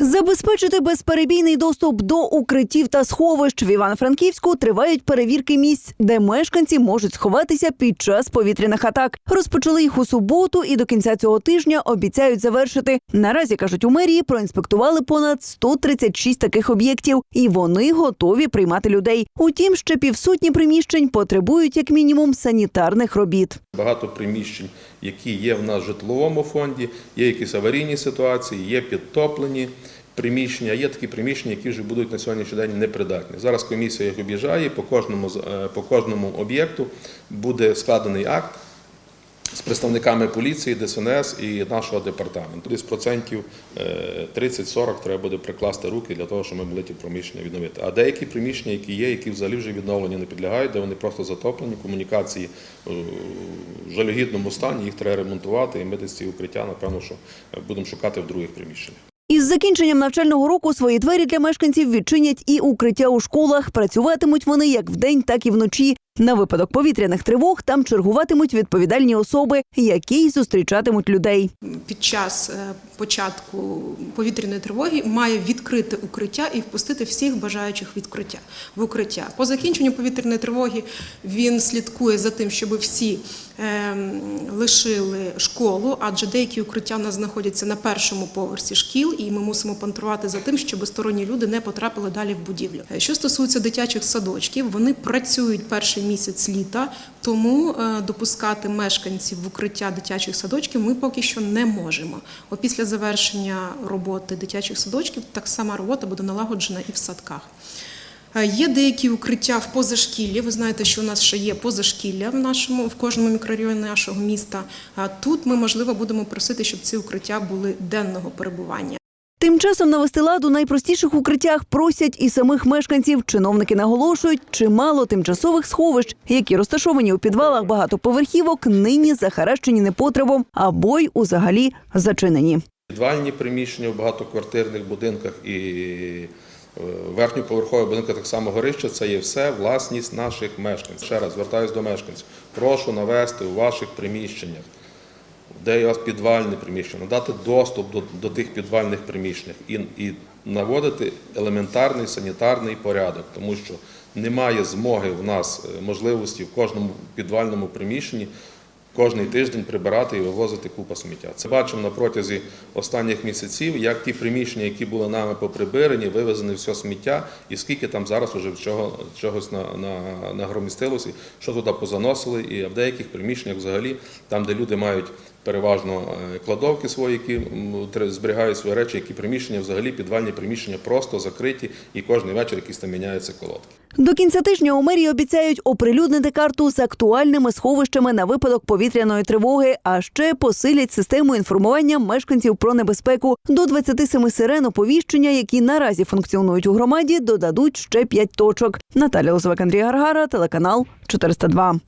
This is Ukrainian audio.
Забезпечити безперебійний доступ до укриттів та сховищ в Івано-Франківську тривають перевірки місць, де мешканці можуть сховатися під час повітряних атак. Розпочали їх у суботу і до кінця цього тижня обіцяють завершити. Наразі кажуть у мерії, проінспектували понад 136 таких об'єктів, і вони готові приймати людей. Утім, ще півсотні приміщень потребують як мінімум санітарних робіт. Багато приміщень, які є в нас в житловому фонді, є якісь аварійні ситуації, є підтоплені приміщення, є такі приміщення, які вже будуть на сьогоднішній день непридатні. Зараз комісія їх об'їжджає, по кожному, е, по кожному об'єкту буде складений акт з представниками поліції, ДСНС і нашого департаменту. Десь процентів е, 30-40 треба буде прикласти руки для того, щоб ми могли ті приміщення відновити. А деякі приміщення, які є, які взагалі вже відновлені не підлягають, де вони просто затоплені, комунікації е, в жалюгідному стані, їх треба ремонтувати, і ми десь ці укриття, напевно, що е, будемо шукати в других приміщеннях. Із закінченням навчального року свої двері для мешканців відчинять і укриття у школах. Працюватимуть вони як вдень, так і вночі. На випадок повітряних тривог там чергуватимуть відповідальні особи, які зустрічатимуть людей. під час е, початку повітряної тривоги має відкрити укриття і впустити всіх бажаючих відкриття в укриття. По закінченню повітряної тривоги він слідкує за тим, щоб всі ем, лишили школу, адже деякі укриття в нас знаходяться на першому поверсі шкіл, і ми мусимо пантрувати за тим, щоб сторонні люди не потрапили далі в будівлю. Е, Що стосується дитячих садочків, вони працюють перший місяць літа, тому е, допускати мешканців в укриття дитячих садочків ми поки що не можемо. Опісля завершення роботи дитячих садочків так сама робота буде налагоджена і в садках. Е, Є деякі укриття в позашкіллі. Ви знаєте, що у нас ще є позашкілля в нашому в кожному мікрорайоні нашого міста. Тут ми можливо будемо просити, щоб ці укриття були денного перебування. Тим часом навести лад у найпростіших укриттях просять і самих мешканців. Чиновники наголошують, чимало тимчасових сховищ, які розташовані у підвалах багатоповерхівок, нині захаращені непотребом або й узагалі зачинені. Підвальні приміщення в багатоквартирних будинках і е, верхньоповерхові будинки так само горища це є все власність наших мешканців. Ще раз звертаюся до мешканців. Прошу навести у ваших приміщеннях, де є у вас підвальне приміщення, надати доступ до, до тих підвальних приміщень і, і наводити елементарний санітарний порядок, тому що немає змоги в нас е, можливості в кожному підвальному приміщенні кожний тиждень прибирати і вивозити купа сміття. Це бачимо на протязі останніх місяців, як ті приміщення, які були нами поприбирані, вивезені все сміття, і скільки там зараз уже чого, чогось на, на, нагромістилося, що туди позаносили, і в деяких приміщеннях взагалі, там, де люди мають переважно е, кладовки свої, які зберігають свої речі, які приміщення взагалі підвальні приміщення просто закриті, і кожен вечір якісь там міняються колодки. До кінця тижня у мерії обіцяють оприлюднити карту з актуальними сховищами на випадок повітряної тривоги, а ще посилять систему інформування мешканців про небезпеку. До 27 сирен оповіщення, які наразі функціонують у громаді, додадуть ще 5 точок. Наталя Лозовик, Андрій Гаргара, телеканал 402.